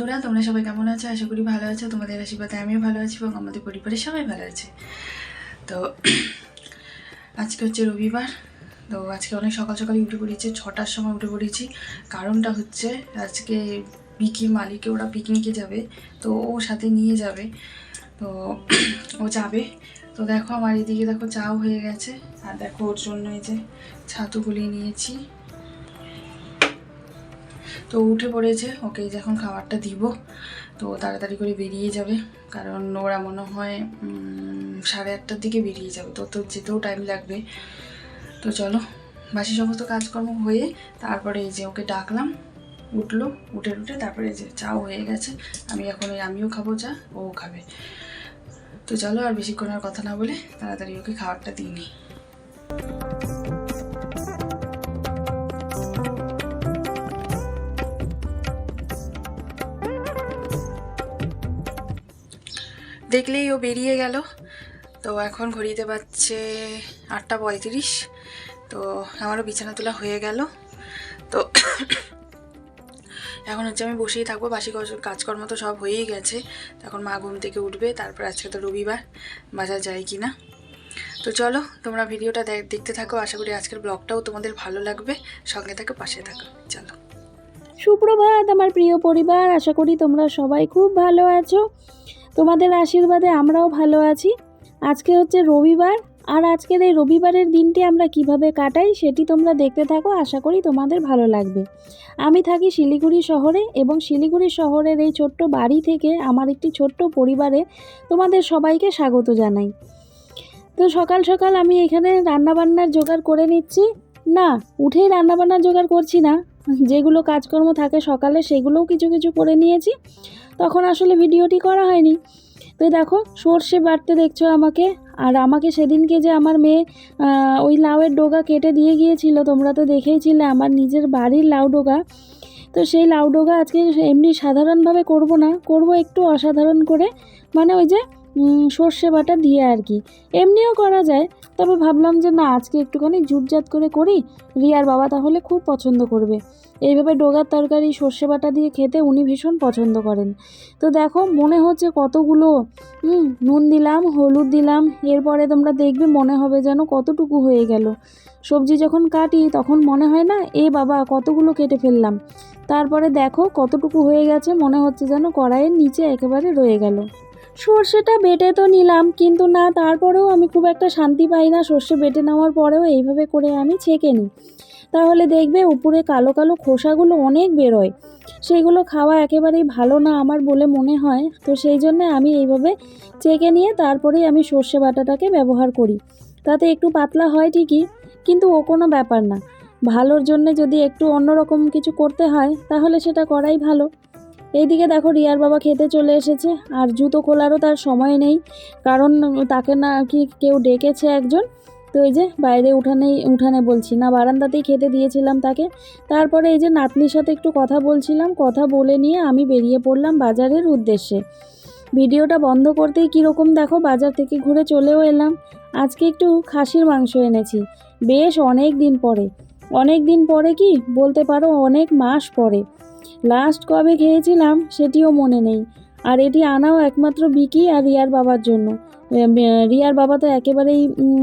বন্ধুরা, তোমরা সবাই কেমন আছো? আশা করি ভালো আছো। তোমাদের আশীর্বাদে আমিও ভালো আছি এবং আমাদের পরিবারের সবাই ভালো আছে। তো আজকে হচ্ছে রবিবার। তো আজকে অনেক সকাল সকাল উঠে পড়েছি, ছটার সময় উঠে পড়েছি। কারণটা হচ্ছে আজকে বিকি মালিকে, ওরা পিকনিকে যাবে, তো ও সাথে নিয়ে যাবে। তো ও যাবে। তো দেখো আমার এদিকে দেখো চাও হয়ে গেছে। আর দেখো ওর জন্য এই যে ছাতু গুলিয়ে নিয়েছি। তো উঠে পড়েছে, ওকে যখন খাবারটা দিব। তো তাড়াতাড়ি করে বেরিয়ে যাবে, কারণ ওরা মনে হয় সাড়ে আটটার দিকে বেরিয়ে যাবে, তো তো যেতেও টাইম লাগবে। তো চলো, বাসি সমস্ত কাজকর্ম হয়ে তারপরে এই যে ওকে ডাকলাম, উঠল, উঠে উঠে তারপরে যে চাও হয়ে গেছে, আমি এখন ওই আমিও খাব চা ও খাবে। তো চলো আর বেশিক্ষণ আর কথা না বলে তাড়াতাড়ি ওকে খাবারটা দিয়ে নিই দেখলেই ও বেরিয়ে গেল। তো এখন ঘড়িতে পাচ্ছে আটটা পঁয়ত্রিশ। তো আমারও বিছানা তোলা হয়ে গেল। তো এখন হচ্ছে আমি বসেই থাকব। বাসি কাজ- কাজকর্ম তো সব হয়েই গেছে। তো এখন মা ঘুম থেকে উঠবে। তারপর আজকে তো রবিবার। বাজার যায় কি না তো চলো, তোমরা ভিডিওটা দেখ- দেখতে থাকো। আশা করি আজকের ব্লগটাও তোমাদের ভালো লাগবে। সঙ্গে থাকো, পাশে থাকো। চলো। সুপ্রভাত আমার প্রিয় পরিবার। আশা করি তোমরা সবাই খুব ভালো আছো। তোমাদের আশীর্বাদে আমরাও ভালো আছি। আজকে হচ্ছে রবিবার, আর আজকের এই রবিবারের দিনটি আমরা কীভাবে কাটাই সেটি তোমরা দেখতে থাকো, আশা করি তোমাদের ভালো লাগবে। আমি থাকি শিলিগুড়ি শহরে, এবং শিলিগুড়ি শহরের এই ছোট্ট বাড়ি থেকে আমার একটি ছোট্ট পরিবারে তোমাদের সবাইকে স্বাগত জানাই। তো সকাল সকাল আমি এখানে রান্নাবান্নার জোগাড় করে নিচ্ছি। না, উঠেই রান্নাবান্নার জোগাড় করছি না। যেগুলো কাজকর্ম থাকে সকালে সেগুলোও কিছু কিছু করে নিয়েছি। তখন আসলে ভিডিওটি করা হয়নি। তো দেখো, সর্ষে বাড়তে দেখছ আমাকে। আর আমাকে সেদিনকে যে আমার মেয়ে ওই লাউয়ের ডোগা কেটে দিয়ে গিয়েছিল, তোমরা তো দেখেইছিলে আমার নিজের বাড়ির লাউ ডোগা। তো সেই লাউ ডোগা আজকে এমনি সাধারণভাবে করব না, করব একটু অসাধারণ করে। মানে ওই যে সর্ষে বাটা দিয়ে আর কি। এমনিও করা যায়, তবে ভাবলাম যে না, আজকে একটুখানি জুটজাত করে করি, রিয়ার বাবা তাহলে খুব পছন্দ করবে। এইভাবে ডোগার তরকারি, সর্ষে বাটা দিয়ে খেতে উনি ভীষণ পছন্দ করেন। তো দেখো, মনে হচ্ছে কতগুলো নুন দিলাম, হলুদ দিলাম, এরপরে তোমরা দেখবে মনে হবে যেন কতটুকু হয়ে গেল। সবজি যখন কাটি, তখন মনে হয় না, এ বাবা, কতগুলো কেটে ফেললাম। তারপরে দেখো, কতটুকু হয়ে গেছে, মনে হচ্ছে যেন কড়াইয়ের নিচে একেবারে রয়ে গেল। সর্ষেটা বেটে তো নিলাম, কিন্তু না, তারপরেও আমি খুব একটা শান্তি পাই না সর্ষে বেটে নেওয়ার পরেও এইভাবে করে আমি ছেঁকে নিই। তাহলে দেখবে উপরে কালো কালো খোসাগুলো অনেক বেরোয়। সেগুলো খাওয়া একেবারেই ভালো না আমার বলে মনে হয়, তো সেই জন্য আমি এইভাবে চেকে নিয়ে তারপরেই আমি সর্ষে বাটাটাকে ব্যবহার করি। তাতে একটু পাতলা হয় ঠিকই, কিন্তু ও কোনো ব্যাপার না। ভালোর জন্য যদি একটু অন্যরকম কিছু করতে হয়, তাহলে সেটা করাই ভালো। এইদিকে দেখো রিয়ার বাবা খেতে চলে এসেছে, আর জুতো খোলারও তার সময় নেই, কারণ তাকে না কি কেউ ডেকেছে একজন, তো এই যে বাইরে উঠানেই, উঠানে বলছি, না, বারান্দাতেই খেতে দিয়েছিলাম তাকে। তারপরে এই যে নাতনির সাথে একটু কথা বলছিলাম, কথা বলে নিয়ে আমি বেরিয়ে পড়লাম বাজারের উদ্দেশ্যে। ভিডিওটা বন্ধ করতেই কীরকম দেখো, বাজার থেকে ঘুরে চলেও এলাম। আজকে একটু খাসির মাংস এনেছি, বেশ অনেক দিন পরে। অনেক দিন পরে কি বলতে পারো, অনেক মাস পরে। লাস্ট কবে খেয়েছিলাম সেটিও মনে নেই। আর এটি আনাও একমাত্র বিকি আর রিয়ার বাবার জন্য। রিয়ার বাবা তো একেবারেই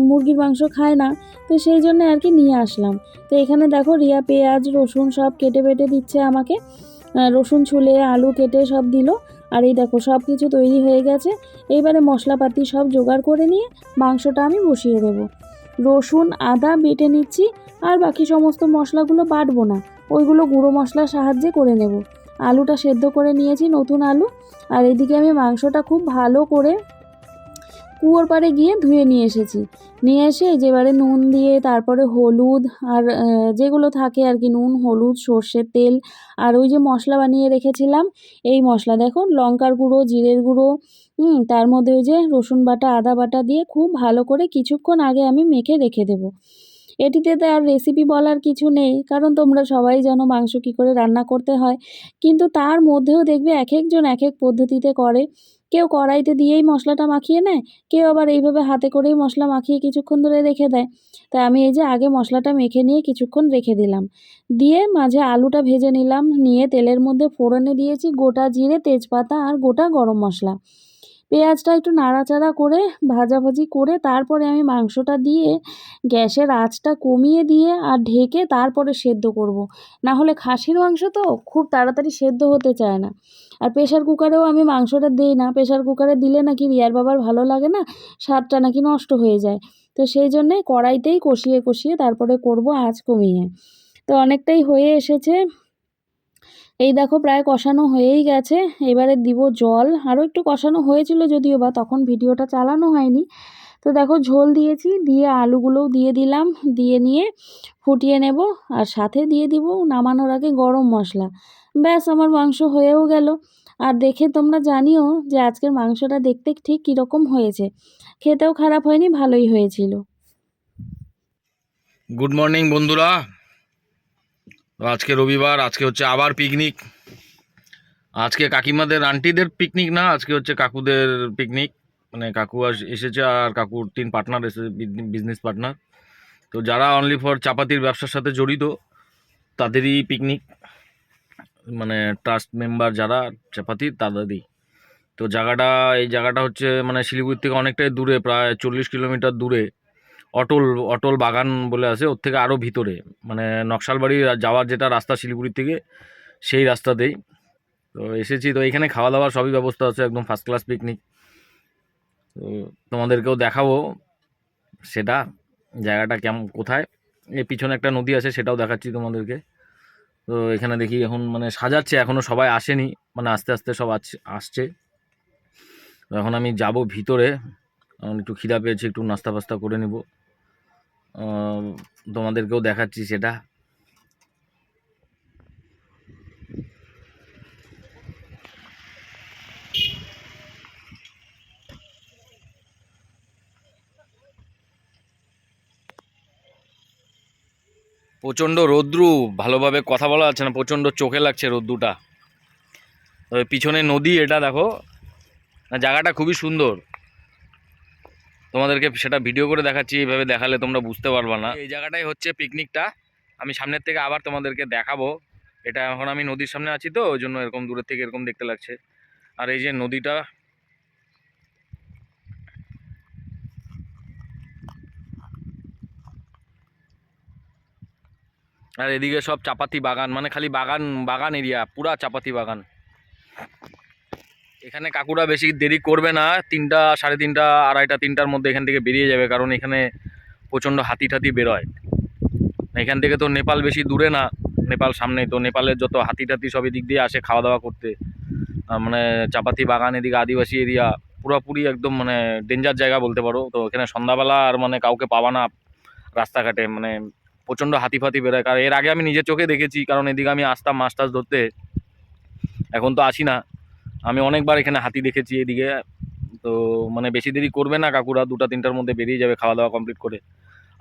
মুরগির মাংস খায় না, তো সেই জন্য আর কি নিয়ে আসলাম। তো এখানে দেখো রিয়া পেঁয়াজ, রসুন সব কেটে বেটে দিচ্ছে আমাকে। রসুন ছুলে, আলু কেটে সব দিল। আর এই দেখো সব কিছু তৈরি হয়ে গেছে। এইবারে মশলাপাতি সব জোগাড় করে নিয়ে মাংসটা আমি বসিয়ে দেবো। রসুন, আদা বেটে নিচ্ছি, আর বাকি সমস্ত মশলাগুলো বাটবো না। ওইগুলো গুঁড়ো মশলার সাহায্যে করে নেব। আলুটা সেদ্ধ করে নিয়েছি, নতুন আলু। আর এদিকে আমি মাংসটা খুব ভালো করে কুয়োর পাড়ে গিয়ে ধুয়ে নিয়ে এসেছি। নিয়ে এসে যেবারে নুন দিয়ে, তারপরে হলুদ আর যেগুলো থাকে আর কি, নুন, হলুদ, সর্ষের তেল আর ওই যে মশলা বানিয়ে রেখেছিলাম, এই মশলা দেখো লঙ্কার গুঁড়ো, জিরের গুঁড়ো, হুম, তার মধ্যে ওই যে রসুন বাটা, আদা বাটা দিয়ে খুব ভালো করে কিছুক্ষণ আগে আমি মেখে রেখে দেবো। এটিতে তো আর রেসিপি বলার কিছু নেই, কারণ তোমরা সবাই জানো মাংস কী করে রান্না করতে হয়। কিন্তু তার মধ্যেও দেখবে এক একজন এক এক পদ্ধতিতে করে। কেউ কড়াইতে দিয়েই মশলাটা মাখিয়ে নেয়, কেউ আবার এইভাবে হাতে করেই মশলা মাখিয়ে কিছুক্ষণ ধরে রেখে দেয়। তাই আমি এই যে আগে মশলাটা মেখে নিয়ে কিছুক্ষণ রেখে দিলাম। দিয়ে মাঝে আলুটা ভেজে নিলাম, নিয়ে তেলের মধ্যে ফোড়নে দিয়েছি গোটা জিরে, তেজপাতা আর গোটা গরম মশলা। পেঁয়াজটা একটু নাড়াচাড়া করে ভাজাভাজি করে তারপরে আমি মাংসটা দিয়ে গ্যাসের আঁচটা কমিয়ে দিয়ে আর ঢেকে তারপরে সেদ্ধ করব। না হলে খাসির মাংস তো খুব তাড়াতাড়ি সেদ্ধ হতে চায় না। আর প্রেশার কুকারেও আমি মাংসটা দিই না। প্রেশার কুকারে দিলে নাকি রিয়ার বাবার ভালো লাগে না, স্বাদটা নাকি নষ্ট হয়ে যায়। তো সেই জন্যে কড়াইতেই কষিয়ে কষিয়ে তারপরে করব আঁচ কমিয়ে। তো অনেকটাই হয়ে এসেছে। এই দেখো, প্রায় কষানো হয়েই গেছে। এবারে দিব জল। আরও একটু কষানো হয়েছিল যদিও বা তখন ভিডিওটা চালানো হয়নি। তো দেখো, ঝোল দিয়েছি, দিয়ে আলুগুলোও দিয়ে দিলাম। দিয়ে নিয়ে ফুটিয়ে নেব আর সাথে দিয়ে দিব নামানোর আগে গরম মশলা। ব্যাস, আমার মাংস হয়েও গেল। আর দেখে তোমরা জানিও যে আজকের মাংসটা দেখতে ঠিক কীরকম হয়েছে। খেতেও খারাপ হয়নি, ভালোই হয়েছিল। গুড মর্নিং বন্ধুরা। আজকে রবিবার, আজকে হচ্ছে আবার পিকনিক আজকে কাকিমাদের আন্টিদের পিকনিক না, আজকে হচ্ছে কাকুদের পিকনিক মানে কাকু এসেছে আর কাকুর তিন পার্টনার এসেছে বিজনেস পার্টনার তো যারা অনলি ফর চাপাতির ব্যবসার সাথে জড়িত, তাদেরই পিকনিক মানে ট্রাস্ট মেম্বার যারা চাপাতির তাদেরই। তো জায়গাটা, এই জায়গাটা হচ্ছে মানে শিলিগুড়ি থেকে অনেকটাই দূরে, প্রায় চল্লিশ কিলোমিটার দূরে। অটল অটল বাগান বলে আছে, ওর থেকে আরও ভিতরে। মানে নকশালবাড়ি যাওয়ার যেটা রাস্তা শিলিগুড়ি থেকে, সেই রাস্তাতেই। তো এসেছি, তো এখানে খাওয়া দাওয়ার সবই ব্যবস্থা আছে, একদম ফার্স্ট ক্লাস পিকনিক তো তোমাদেরকেও দেখাবো সেটা, জায়গাটা কেমন, কোথায়। এই পিছনে একটা নদী আছে, সেটাও দেখাচ্ছি তোমাদেরকে। তো এখানে দেখি, এখন মানে সাজাচ্ছে এখনও সবাই আসেনি মানে আস্তে আস্তে সব আসছে। এখন আমি যাব ভিতরে, এখন একটু খিদা পেয়েছি, একটু নাস্তা ফাস্তা করে নেব। তোমাদেরকেও দেখাচ্ছি সেটা। প্রচণ্ড রৌদ্রু, ভালোভাবে কথা বলা যাচ্ছে না, প্রচণ্ড চোখে লাগছে রৌদ্রুটা। তবে পিছনে নদী, এটা দেখো, জায়গাটা খুবই সুন্দর। তোমাদেরকে সেটা ভিডিও করে দেখাচ্ছি, এইভাবে দেখালে তোমরা বুঝতে পারবা না। এই জায়গাটাই হচ্ছে পিকনিকটা আমি সামনের থেকে আবার তোমাদেরকে দেখাবো। এটা এখন আমি নদীর সামনে আছি তো, ওই জন্য এরকম দূরের থেকে এরকম দেখতে লাগছে। আর এই যে নদীটা, আর এদিকে সব চাপাতি বাগান মানে খালি বাগান বাগান এরিয়া, পুরা চাপাতি বাগান। এখানে কাকুরা বেশি দেরি করবে না, তিনটা, সাড়ে তিনটা, আড়াইটা, তিনটার মধ্যে এখান থেকে বেরিয়ে যাবে, কারণ এখানে প্রচণ্ড হাতি টাতি বেরোয়। এখান থেকে তো নেপাল বেশি দূরে না, নেপাল সামনেই, তো নেপালের যত হাতি টাতি সব এদিক দিয়ে আসে খাওয়া দাওয়া করতে মানে চাপাতি বাগান এদিকে, আদিবাসী এরিয়া, পুরোপুরি একদম মানে ডেঞ্জার জায়গা বলতে পারো। তো এখানে সন্ধ্যাবেলা আর মানে কাউকে পাবা না রাস্তাঘাটে মানে প্রচণ্ড হাতি ফাতি বেরোয়। কারণ এর আগে আমি নিজের চোখে দেখেছি, কারণ এদিকে আমি আসতাম মাছ টাছ ধরতে। এখন তো আসি না। আমি অনেকবার এখানে হাতি দেখেছি এদিকে, তো মানে বেশি দেরি করবে না কাকুরা, দুটা তিনটার মধ্যে বেরিয়ে যাবে খাওয়া দাওয়া কমপ্লিট করে।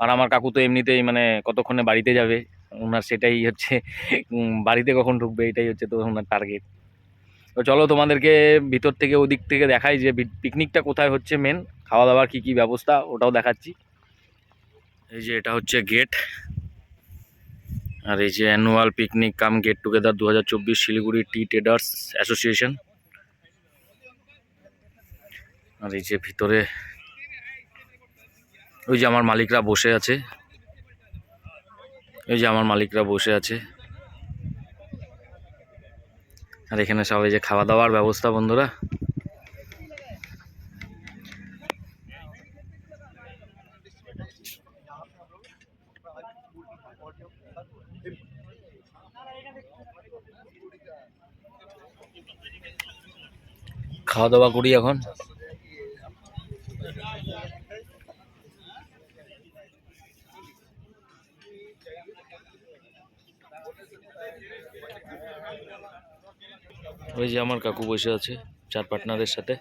আর আমার কাকু তো এমনিতেই মানে কতক্ষণে বাড়িতে যাবে, ওনার সেটাই হচ্ছে বাড়িতে কখন ঢুকবে এটাই হচ্ছে তো ওনার টার্গেট তো চলো তোমাদেরকে ভিতর থেকে ওদিক থেকে দেখাই যে পিকনিকটা কোথায় হচ্ছে মেন খাওয়া দাওয়ার কী কী ব্যবস্থা ওটাও দেখাচ্ছি। এই যে এটা হচ্ছে গেট আর এই যে annual picnic cum get together দু হাজার চব্বিশ শিলিগুড়ি টি ট্রেডার্স অ্যাসোসিয়েশন আর এই যে ভিতরে ওই যে আমার মালিকরা বসে আছে। ওই যে আমার মালিকরা বসে আছে। আর এখানে সবাই যে খাওয়া দাওয়ার ব্যবস্থা, বন্ধুরা। খাওয়া দাওয়া করি এখন। ওই যে আমার কাকু বসে আছে চার পার্টনারের সাথে।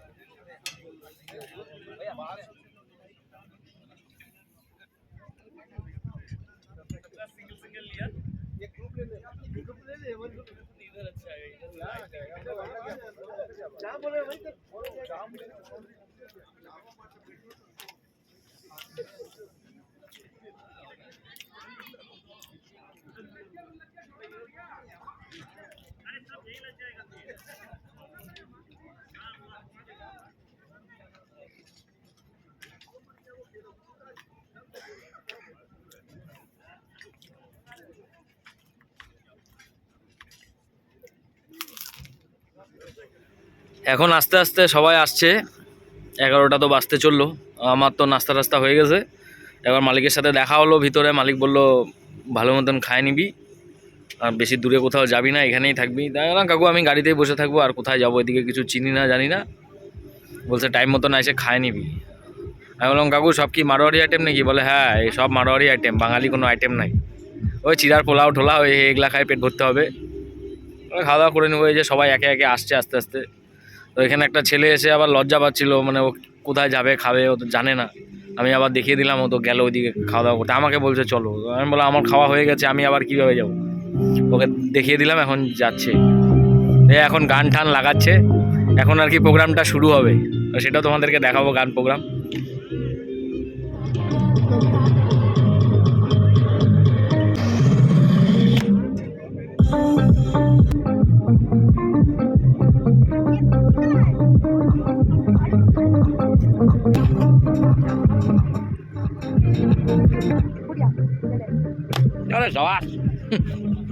এখন আস্তে আস্তে সবাই আসছে। এগারোটা তো বাজতে চলল। আমার তো নাস্তা টাস্তা হয়ে গেছে। এবার মালিকের সাথে দেখা হলো ভিতরে। মালিক বলল, ভালো মতন খায় নিবি। আর বেশি দূরে কোথাও যাবি না, এখানেই থাকবি। না কাকু, আমি গাড়িতেই বসে থাকব। আর কোথায় যাব? এদিকে কিছু চিনি না, জানি না। বলছে, টাইম মতন এসে খায় নিবি। আমি বললাম, কাকু, সব কি মারোয়ারি আইটেম নাকি? বলে হ্যাঁ এই সব মারোয়ারি আইটেম বাঙালি কোনো আইটেম নাই। ওই চিরার পোলাও ঠোলা ওই এগুলা খায়, পেট ভরতে হবে। খাওয়া দাওয়া করে নেব, এই যে সবাই একে একে আসছে আস্তে আস্তে। তো এখানে একটা ছেলে এসে আবার লজ্জা পাচ্ছিল মানে ও কোথায় যাবে, খাবে, ও তো জানে না। আমি আবার দেখিয়ে দিলাম, ও তো গেলো ওইদিকে খাওয়া দাওয়া করতে। আমাকে বলছে, চলো। আমি বললাম, আমার খাওয়া হয়ে গেছে, আমি আবার কীভাবে যাব? ওকে দেখিয়ে দিলাম, এখন যাচ্ছে। এখন গান টান লাগাচ্ছে। এখন আর কি প্রোগ্রামটা শুরু হবে। সেটা তোমাদেরকে দেখাবো গান প্রোগ্রাম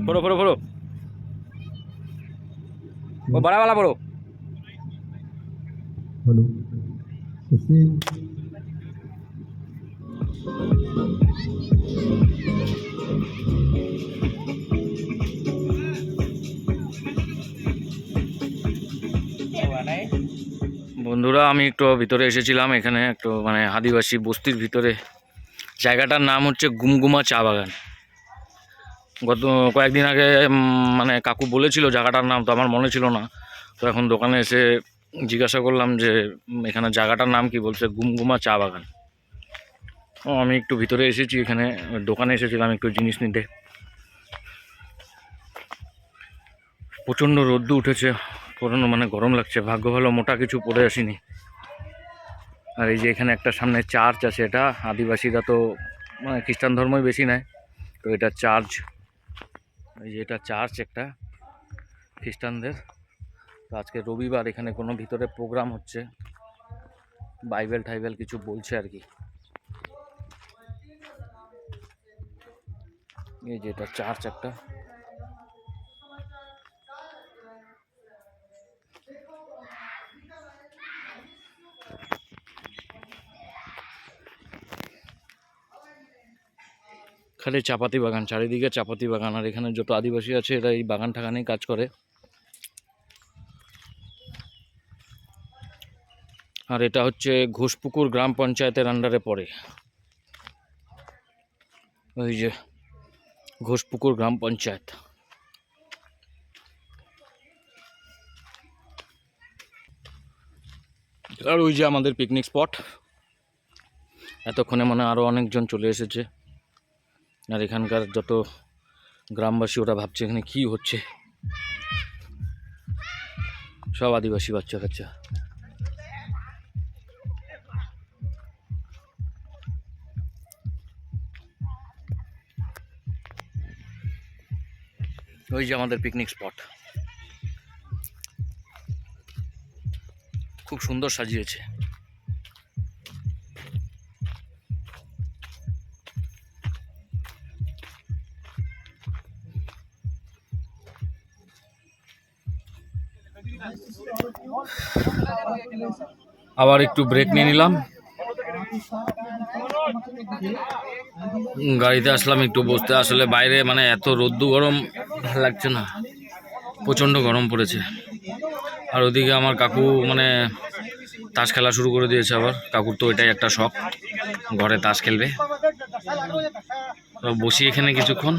ফোড়ো ফোড়ো ফোড়ো ও বড়াওয়ালা ফোড়ো हेलो कैसे বন্ধুরা আমি একটু ভিতরে এসেছিলাম এখানে একটু মানে আদিবাসী বস্তির ভিতরে জায়গাটার নাম হচ্ছে গুমগুমা চা বাগান গত কয়েকদিন আগে মানে কাকু বলেছিল জায়গাটার নাম, তো আমার মনে ছিল না। তো এখন দোকানে এসে জিজ্ঞাসা করলাম যে এখানে জায়গাটার নাম কি? বলছে, গুমগুমা চা বাগান। ও, আমি একটু ভিতরে এসেছি, এখানে দোকানে এসেছিলাম একটু জিনিস নিতে। প্রচণ্ড রোদ্দু উঠেছে, পুরনো মানে গরম লাগছে, ভাগ্য ভালো মোটা কিছু পরে আসিনি। আর এই যে এখানে একটা সামনে চার্চ আছে এটা, আদিবাসীরা তো মানে খ্রিস্টান ধর্মই বেশি নেয়, তো এটা চার্চ। এই যে এটা চার্চ একটা খ্রিস্টানদের। তো আজকে রবিবার এখানে কোনো ভিতরে প্রোগ্রাম হচ্ছে। বাইবেল টাইবেল কিছু বলছে আর কি। এই যে এটা চার্চ একটা। খালি চাপাতি বাগান, চারিদিকে চাপাতি বাগান, আর এখানে যত আদিবাসী আছে এরা এই বাগান ঠাগানেই কাজ করে। আর এটা হচ্ছে ঘোষপুকুর গ্রাম পঞ্চায়েতের আন্ডারে পড়ে। ওই যে ঘোষপুকুর গ্রাম পঞ্চায়েত। আর ওই যে আমাদের পিকনিক স্পট এতক্ষণে মনে আরও অনেকজন চলে এসেছে। আর এখানকার যত গ্রামবাসী, ওরা ভাবছে এখানে কি হচ্ছে। সব আদিবাসী বাচ্চা কাচ্চা। ওই যে আমাদের পিকনিক স্পট খুব সুন্দর সাজিয়েছে। আবার একটু ব্রেক নিয়ে নিলাম। গাড়িতে আসলাম, একটু বসতে। আসলে বাইরে মানে এত রোদ্দু গরম লাগছে না, প্রচণ্ড গরম পড়েছে। আর ওদিকে আমার কাকু মানে তাস খেলা শুরু করে দিয়েছে আবার। কাকুর তো এটাই একটা শখ, ঘরে তাস খেলবে। বসি এখানে কিছুক্ষণ।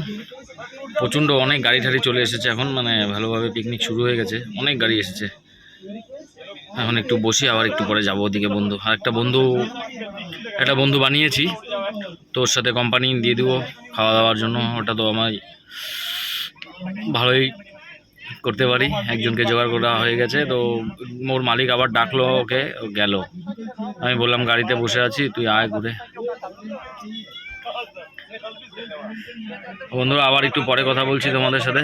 প্রচণ্ড অনেক গাড়ি ঠাড়ি চলে এসেছে এখন মানে ভালোভাবে পিকনিক শুরু হয়ে গেছে। অনেক গাড়ি এসেছে। এখন একটু বসি, আবার একটু পরে যাব ওদিকে বন্ধু। আর একটা বন্ধু একটা বন্ধু বানিয়েছি, তো ওর সাথে কোম্পানি দিয়ে দেবো খাওয়া দাওয়ার জন্য। ওটা তো আমার ভালোই করতে পারি, একজনকে জোগাড় করা হয়ে গেছে, তো মোর মালিক আবার ডাকলো ওকে গেল। আমি বললাম, গাড়িতে বসে আছি, তুই আয় ঘুরে। বন্ধুরা, আবার একটু পরে কথা বলছি তোমাদের সাথে।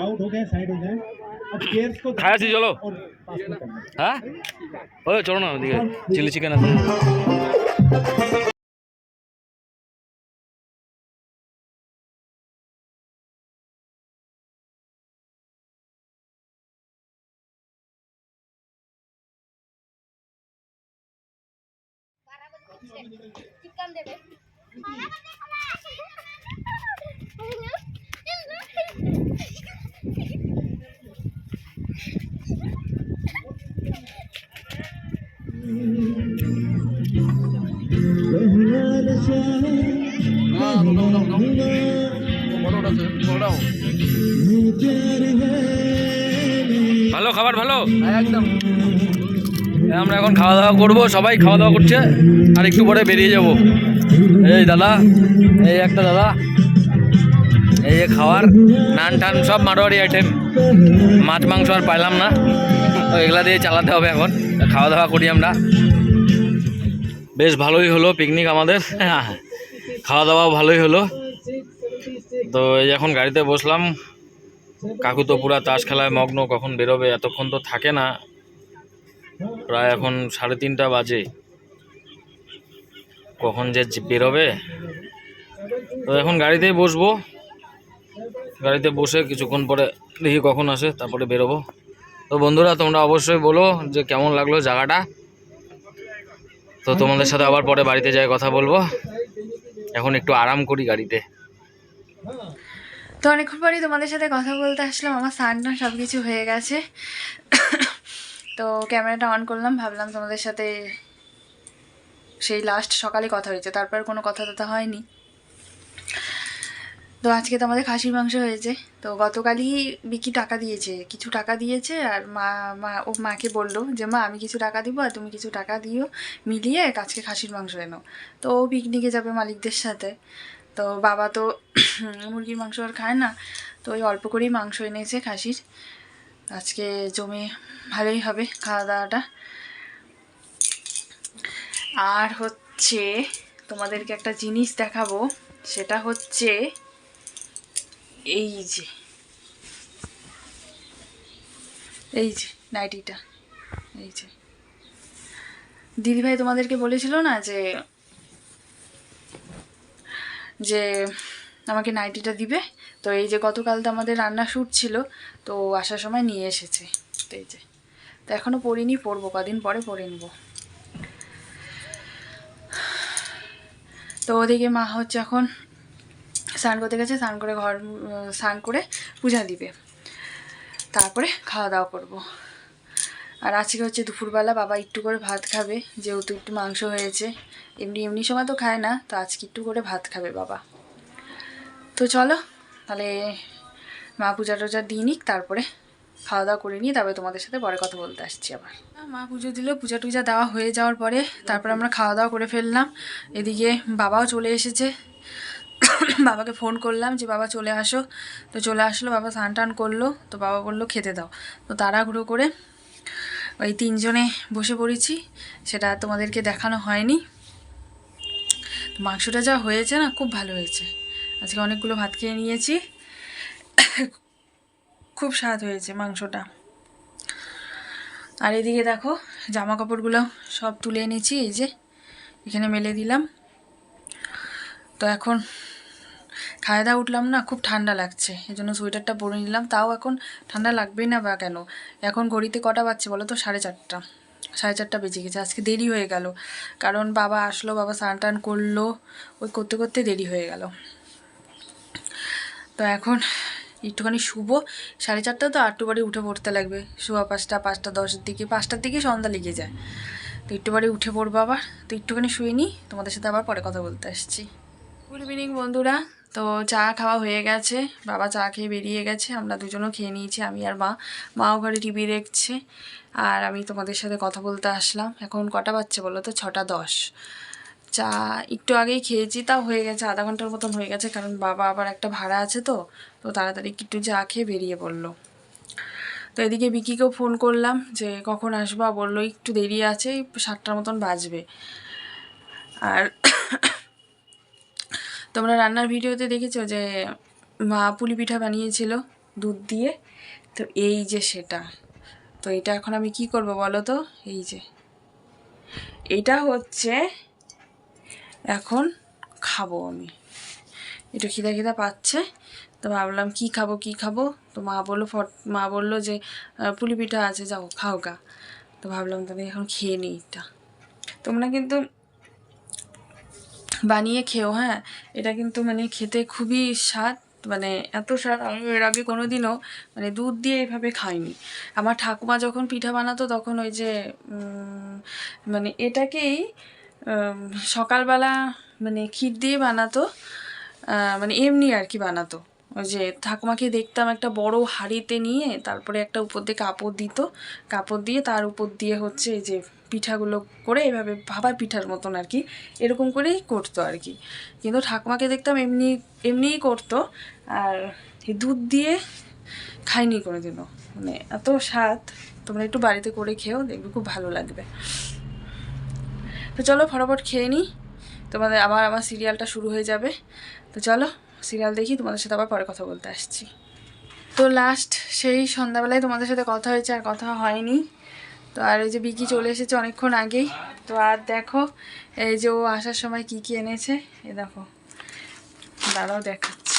आउट हो गए साइड हो गए। খাই আছি চলো হ্যাঁ ও চলো না ওদিকে চিলি চিকেন আছে চিকেন দেবে ভালো খাবার ভালো? একদম। আমরা এখন খাওয়া দাওয়া করব সবাই খাওয়া দাওয়া করছে আর একটু পরে বেরিয়ে যাব। এই দাদা এই একটা দাদা এই যে খাওয়ার নান টান সব মারোয়ারি আইটেম মাছ মাংস আর পাইলাম না। তো এগুলা দিয়ে চালাতে হবে এখন। খাওয়া দাওয়া করি আমরা। বেশ ভালোই হলো পিকনিক আমাদের। খাওয়া দাওয়াও ভালোই হলো। তো এই এখন গাড়িতে বসলাম। কাকু তো পুরা তাস খেলায় মগ্ন, কখন বেরোবে? এতক্ষণ তো থাকে না। প্রায় এখন সাড়ে তিনটা বাজে। কখন যে বেরোবে? তো এখন গাড়িতেই বসবো। গাড়িতে বসে কিছুক্ষণ পরে দেখি কখন আসে, তারপরে বেরোবো। তো বন্ধুরা, তোমরা অবশ্যই বলো যে কেমন লাগল জায়গাটা। তো তোমাদের সাথে আবার পরে বাড়িতে যাই কথা বলব। এখন একটু আরাম করি গাড়িতে। তো অনেকক্ষণ পরেই তোমাদের সাথে কথা বলতে আসলাম। আমার স্নান টান সব কিছু হয়ে গেছে। তো ক্যামেরাটা অন করলাম, ভাবলাম তোমাদের সাথে সেই লাস্ট সকালে কথা হয়েছে। তারপর কোনো কথা টথা হয়নি। তো আজকে তো আমাদের খাসির মাংস হয়েছে। তো গতকালই বিকি টাকা দিয়েছে, কিছু টাকা দিয়েছে আর মা মা, ও মাকে বলল যে, মা, আমি কিছু টাকা দিব আর তুমি কিছু টাকা দিও, মিলিয়ে আজকে খাসির মাংস এনো। তো ও পিকনিকে যাবে মালিকদের সাথে। তো বাবা তো মুরগির মাংস আর খায় না, তো ওই অল্প করেই মাংস এনেছে খাসির। আজকে জমে ভালোই হবে খাওয়া দাওয়াটা আর হচ্ছে তোমাদেরকে একটা জিনিস দেখাবো, সেটা হচ্ছে এই যে। এই যে, নাইটিটা। এই যে। দিদিভাই তোমাদেরকে বলেছিল না যে যে আমাকে নাইটিটা দিবে। তো এই যে গতকাল তো আমাদের রান্না শ্যুট ছিল, তো আসার সময় নিয়ে এসেছে। তো এই যে। তো এখনও পরিনি, পরবো, কদিন পরে পরে নেব। তো ওদিকে মা হচ্ছে এখন স্নান করতে গেছে, স্নান করে ঘর স্নান করে পূজা দিবে। তারপরে খাওয়া দাওয়া করব। আর আজকে হচ্ছে দুপুরবেলা বাবা একটু করে ভাত খাবে, যেহেতু একটু মাংস হয়েছে। এমনি এমনি সময় তো খায় না, তো আজকে একটু করে ভাত খাবে বাবা। তো চলো, তাহলে মা পূজা টুজা দিয়ে নিক, তারপরে খাওয়া দাওয়া করে নিয়ে তারপরে তোমাদের সাথে পরে কথা বলতে আসছি আবার। মা পুজো দিল, পূজা টুজা দেওয়া হয়ে যাওয়ার পরে তারপর আমরা খাওয়া দাওয়া করে ফেললাম। এদিকে বাবাও চলে এসেছে বাবাকে ফোন করলাম যে, বাবা চলে আসো। তো চলে আসলো, বাবা স্নান টান করল। তো বাবা বলল, খেতে দাও। তো তাড়াহুড়ো করে ওই তিনজনে বসে পড়েছি। সেটা তোমাদেরকে দেখানো হয়নি। মাংসটা যা হয়েছে না, খুব ভালো হয়েছে। আজকে অনেকগুলো ভাত খেয়ে নিয়েছি। খুব স্বাদ হয়েছে মাংসটা। আর এদিকে দেখো জামা কাপড়গুলো সব তুলে এনেছি, এই যে এখানে মেলে দিলাম। তো এখন খাওয়া দাওয়া উঠলাম না, খুব ঠান্ডা লাগছে। এই জন্য সোয়েটারটা পরে নিলাম। তাও এখন ঠান্ডা লাগবেই না বা কেন? এখন ঘড়িতে কটা বাজছে বলো তো? সাড়ে চারটা। সাড়ে চারটা বেজে গেছে। আজকে দেরি হয়ে গেল। কারণ বাবা আসলো, বাবা স্নান টান করল। ওই করতে করতে দেরি হয়ে গেল। তো এখন একটুখানি শুবো। সাড়ে চারটা তো আটটু বাড়ি উঠে পড়তে লাগবে। শুয়া পাঁচটা পাঁচটা দশের দিকে, পাঁচটার দিকে সন্ধ্যা লেগে যায়। তো একটু বাড়ি উঠে পড়ব আবার। তো একটুখানি শুয়ে নিই। তোমাদের সাথে আবার পরে কথা বলতে আসছি। গুড ইভিনিং বন্ধুরা। তো চা খাওয়া হয়ে গেছে। বাবা চা খেয়ে বেরিয়ে গেছে। আমরা দুজনও খেয়ে নিয়েছি, আমি আর মা। মাও ঘরে টিভি দেখছে। আর আমি তোমাদের সাথে কথা বলতে আসলাম। এখন কটা বাজছে বলো তো? ছটা দশ। চা একটু আগেই খেয়েছি, তাও হয়ে গেছে, আধা ঘণ্টার মতন হয়ে গেছে, কারণ বাবা আবার একটা ভাড়া আছে তো। তো তাড়াতাড়ি একটু চা খেয়ে বেরিয়ে পড়ল। তো এদিকে বিকিকেও ফোন করলাম যে, কখন আসবা? বলল, একটু দেরি আছে, সাতটার মতন বাজবে। আর তোমরা রান্নার ভিডিওতে দেখেছ যে মা পুলি পিঠা বানিয়েছিল দুধ দিয়ে? তো এই যে সেটা। তো এটা এখন আমি কি করব বলো তো? এই যে। এটা হচ্ছে এখন খাব আমি। একটু খিদা খিদা পাচ্ছে। তো ভাবলাম কি খাব কি খাব? তো মা বলল, ফট, মা বলল যে পুলি পিঠা আছে, যাও, খাও গা। তো ভাবলাম তাহলে এখন খেয়ে নিই এটা। তোমরা কিন্তু বানিয়ে খেও হ্যাঁ? এটা কিন্তু মানে খেতে খুবই স্বাদ মানে এত স্বাদ, আমি এর আগে কোনো দিনও মানে দুধ দিয়ে এইভাবে খাইনি। আমার ঠাকুমা যখন পিঠা বানাতো তখন ওই যে মানে এটাকেই সকালবেলা মানে ক্ষীর দিয়ে বানাতো মানে এমনি আর কি বানাতো। ওই যে ঠাকুমাকে দেখতাম একটা বড় হাঁড়িতে নিয়ে, তারপরে একটা উপর দিয়ে কাপড় দিত। কাপড় দিয়ে তার উপর দিয়ে হচ্ছে এই যে পিঠাগুলো করে এভাবে ভাবা পিঠার মতন আর কি, এরকম করেই করতো আর কি। কিন্তু ঠাকুমাকে দেখতাম এমনি, এমনিই করতো, আর দুধ দিয়ে খাইনি কোনোদিনও। মানে এত স্বাদ, তোমরা একটু বাড়িতে করে খেও, দেখবে খুব ভালো লাগবে। তো চলো ফটাফট খেয়ে নিই তোমাদের আবার আমার সিরিয়ালটা শুরু হয়ে যাবে। তো চলো সিরিয়াল দেখি, তোমাদের সাথে আবার পরে কথা বলতে আসছি। তো লাস্ট সেই সন্ধ্যাবেলায় তোমাদের সাথে কথা হয়েছে আর কথা হয়নি। তো আর ওই যে বিকি চলে এসেছে অনেকক্ষণ আগেই। তো আর দেখো, এই যে ও আসার সময় কি কি এনেছে, এ দেখো। দাঁড়াও দেখাচ্ছি।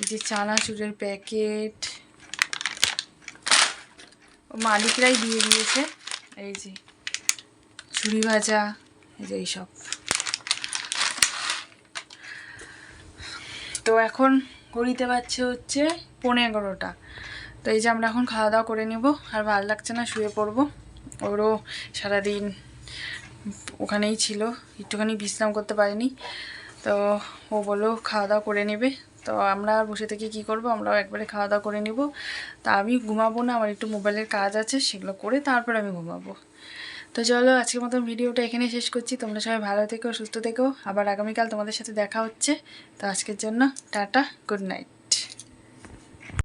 এই যে চানাচুরের প্যাকেট ও মালিকরাই দিয়ে দিয়েছে। এই যে ঝুড়ি ভাজা, এই যে এইসব। তো এখন ঘড়িতে পাচ্ছে হচ্ছে পৌনে এগারোটা তো এই যে আমরা এখন খাওয়া দাওয়া করে নেব, আর ভালো লাগছে না, শুয়ে পড়ব। ওরও সারাদিন ওখানেই ছিল, একটুখানি বিশ্রাম করতে পারিনি। তো ও বলল খাওয়া দাওয়া করে নেবে। তো আমরা আর বসে থেকে কী করব? আমরাও একবারে খাওয়া দাওয়া করে নেব। তা আমি ঘুমাবো না, আমার একটু মোবাইলের কাজ আছে, সেগুলো করে তারপর আমি ঘুমাবো। তো চলো আজকের মতন ভিডিওটা এখানে শেষ করছি। তোমরা সবাই ভালো থেকো, সুস্থ থেকো। আবার আগামীকাল তোমাদের সাথে দেখা হচ্ছে। তো আজকের জন্য টাটা, গুড নাইট।